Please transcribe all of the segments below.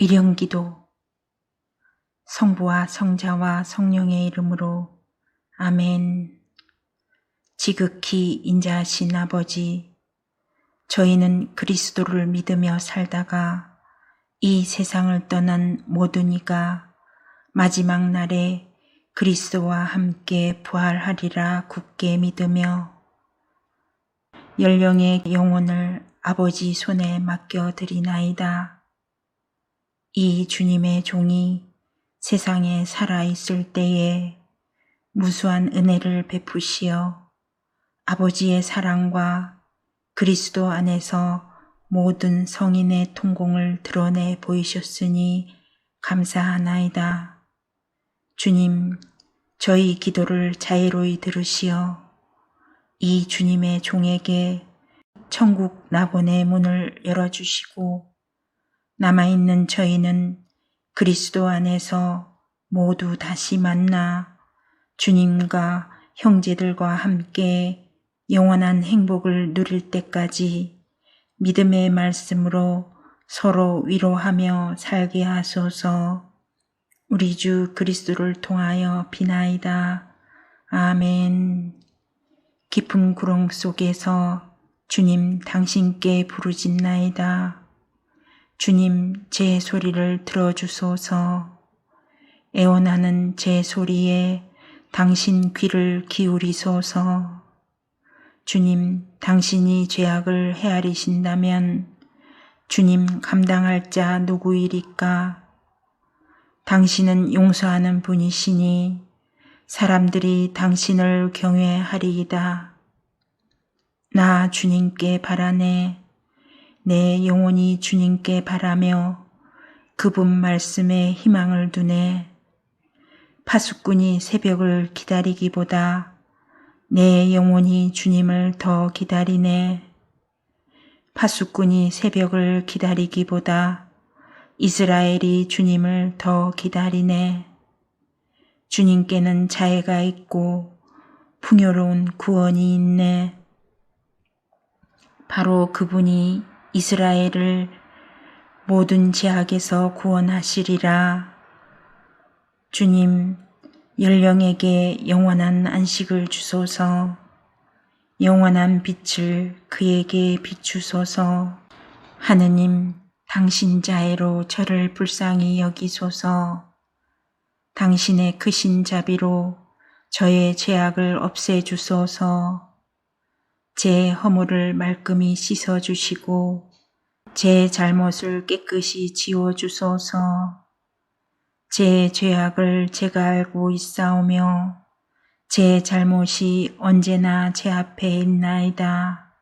위령기도 성부와 성자와 성령의 이름으로 아멘. 지극히 인자하신 아버지, 저희는 그리스도를 믿으며 살다가 이 세상을 떠난 모든 이가 마지막 날에 그리스도와 함께 부활하리라 굳게 믿으며 연령의 영혼을 아버지 손에 맡겨 드리나이다. 이 주님의 종이 세상에 살아있을 때에 무수한 은혜를 베푸시어 아버지의 사랑과 그리스도 안에서 모든 성인의 통공을 드러내 보이셨으니 감사하나이다. 주님, 저희 기도를 자애로이 들으시어 이 주님의 종에게 천국 낙원의 문을 열어주시고 남아있는 저희는 그리스도 안에서 모두 다시 만나 주님과 형제들과 함께 영원한 행복을 누릴 때까지 믿음의 말씀으로 서로 위로하며 살게 하소서 우리 주 그리스도를 통하여 비나이다. 아멘. 깊은 구렁 속에서 주님 당신께 부르짖나이다. 주님 제 소리를 들어주소서. 애원하는 제 소리에 당신 귀를 기울이소서. 주님, 당신이 죄악을 헤아리신다면 주님 감당할 자 누구이리까? 당신은 용서하는 분이시니 사람들이 당신을 경외하리이다. 나 주님께 바라네. 내 영혼이 주님께 바라며 그분 말씀에 희망을 두네. 파수꾼이 새벽을 기다리기보다 내 영혼이 주님을 더 기다리네. 파수꾼이 새벽을 기다리기보다 이스라엘이 주님을 더 기다리네. 주님께는 자애가 있고 풍요로운 구원이 있네. 바로 그분이 이스라엘을 모든 제약에서 구원하시리라. 주님, 연령에게 영원한 안식을 주소서, 영원한 빛을 그에게 비추소서, 하느님, 당신 자애로 저를 불쌍히 여기소서, 당신의 크신 자비로 저의 죄악을 없애주소서, 제 허물을 말끔히 씻어주시고, 제 잘못을 깨끗이 지워주소서, 제 죄악을 제가 알고 있사오며 제 잘못이 언제나 제 앞에 있나이다.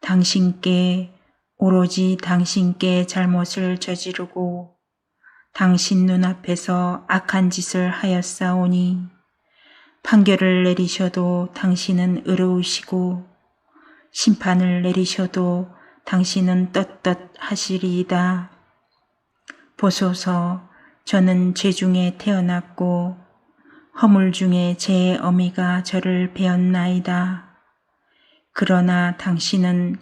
당신께 오로지 당신께 잘못을 저지르고 당신 눈앞에서 악한 짓을 하였사오니 판결을 내리셔도 당신은 의로우시고 심판을 내리셔도 당신은 떳떳하시리이다. 보소서 저는 죄 중에 태어났고 허물 중에 제 어미가 저를 배었나이다. 그러나 당신은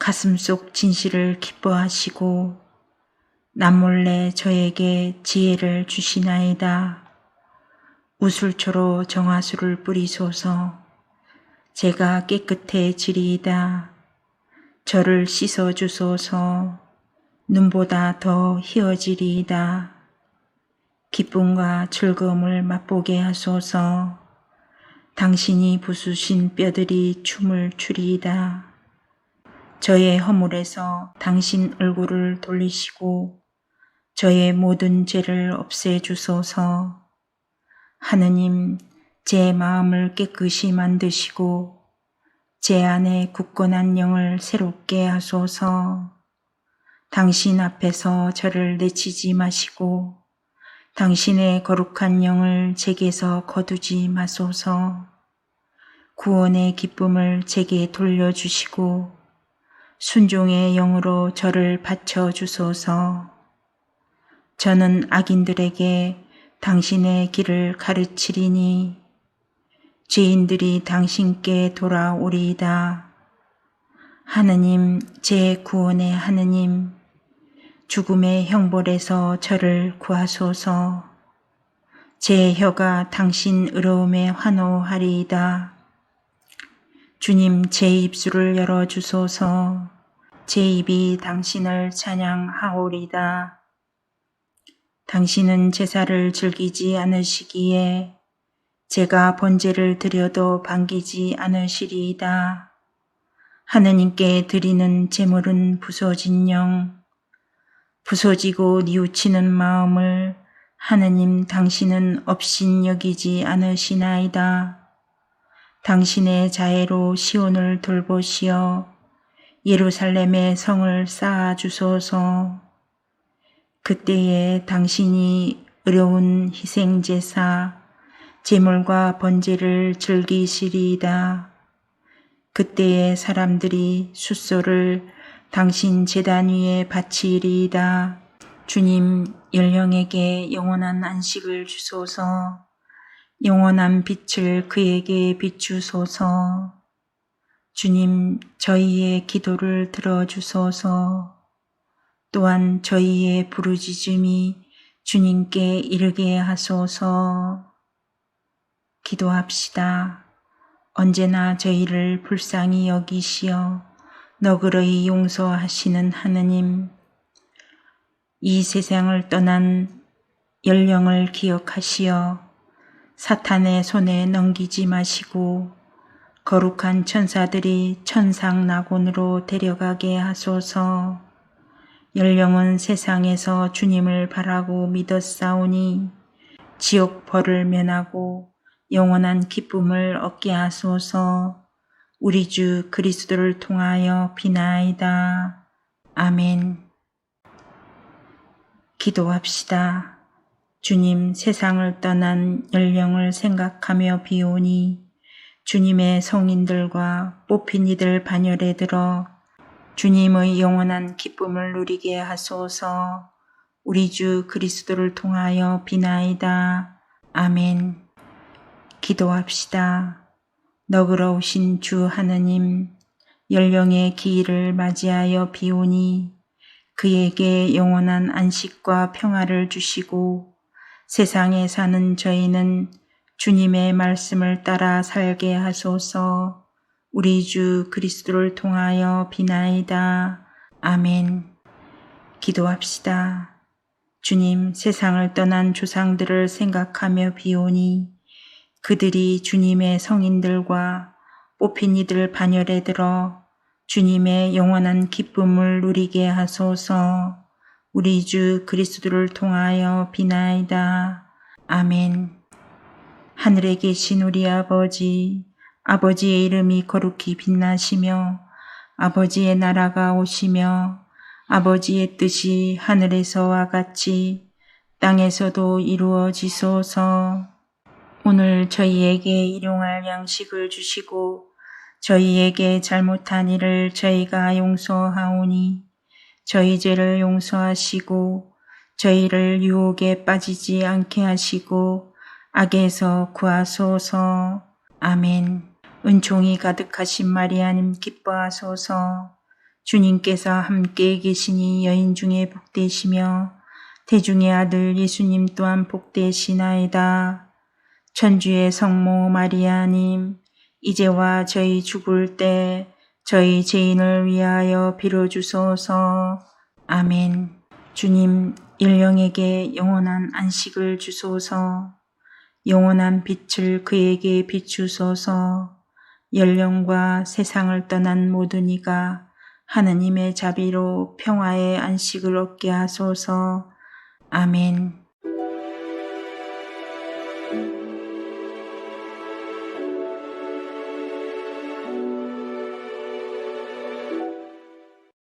가슴 속 진실을 기뻐하시고 남몰래 저에게 지혜를 주시나이다. 우술초로 정화수를 뿌리소서 제가 깨끗해지리이다. 저를 씻어주소서 눈보다 더 희어지리이다. 기쁨과 즐거움을 맛보게 하소서. 당신이 부수신 뼈들이 춤을 추리이다. 저의 허물에서 당신 얼굴을 돌리시고 저의 모든 죄를 없애주소서. 하느님, 제 마음을 깨끗이 만드시고 제 안에 굳건한 영을 새롭게 하소서. 당신 앞에서 저를 내치지 마시고 당신의 거룩한 영을 제게서 거두지 마소서. 구원의 기쁨을 제게 돌려주시고 순종의 영으로 저를 바쳐 주소서. 저는 악인들에게 당신의 길을 가르치리니 죄인들이 당신께 돌아오리이다. 하느님, 제 구원의 하느님, 죽음의 형벌에서 저를 구하소서. 제 혀가 당신 의로움에 환호하리이다. 주님, 제 입술을 열어주소서. 제 입이 당신을 찬양하오리다. 당신은 제사를 즐기지 않으시기에 제가 번제를 드려도 반기지 않으시리이다. 하느님께 드리는 제물은 부서진 영, 부서지고 뉘우치는 마음을 하느님 당신은 없인 여기지 않으시나이다. 당신의 자애로 시온을 돌보시어 예루살렘의 성을 쌓아 주소서. 그때에 당신이 의로운 희생제사, 제물과 번제를 즐기시리이다. 그때에 사람들이 숫소를 당신 제단 위에 바치리이다. 주님, 열령에게 영원한 안식을 주소서. 영원한 빛을 그에게 비추소서. 주님, 저희의 기도를 들어주소서. 또한 저희의 부르짖음이 주님께 이르게 하소서. 기도합시다. 언제나 저희를 불쌍히 여기시어 너그러이 용서하시는 하느님, 이 세상을 떠난 연령을 기억하시어 사탄의 손에 넘기지 마시고 거룩한 천사들이 천상 낙원으로 데려가게 하소서. 연령은 세상에서 주님을 바라고 믿었사오니 지옥 벌을 면하고 영원한 기쁨을 얻게 하소서. 우리 주 그리스도를 통하여 비나이다. 아멘. 기도합시다. 주님 세상을 떠난 연령을 생각하며 비오니 주님의 성인들과 뽑힌 이들 반열에 들어 주님의 영원한 기쁨을 누리게 하소서 우리 주 그리스도를 통하여 비나이다. 아멘. 기도합시다. 너그러우신 주 하느님, 연령의 기일을 맞이하여 비오니 그에게 영원한 안식과 평화를 주시고 세상에 사는 저희는 주님의 말씀을 따라 살게 하소서 우리 주 그리스도를 통하여 비나이다. 아멘. 기도합시다. 주님 세상을 떠난 조상들을 생각하며 비오니 그들이 주님의 성인들과 뽑힌 이들 반열에 들어 주님의 영원한 기쁨을 누리게 하소서 우리 주 그리스도를 통하여 비나이다. 아멘. 하늘에 계신 우리 아버지, 아버지의 이름이 거룩히 빛나시며 아버지의 나라가 오시며 아버지의 뜻이 하늘에서와 같이 땅에서도 이루어지소서. 오늘 저희에게 일용할 양식을 주시고 저희에게 잘못한 일을 저희가 용서하오니 저희 죄를 용서하시고 저희를 유혹에 빠지지 않게 하시고 악에서 구하소서. 아멘. 은총이 가득하신 마리아님 기뻐하소서. 주님께서 함께 계시니 여인 중에 복되시며 대중의 아들 예수님 또한 복되시나이다. 천주의 성모 마리아님 이제와 저희 죽을 때 저희 죄인을 위하여 빌어주소서. 아멘. 주님, 일령에게 영원한 안식을 주소서. 영원한 빛을 그에게 비추소서. 연령과 세상을 떠난 모든 이가 하느님의 자비로 평화의 안식을 얻게 하소서. 아멘.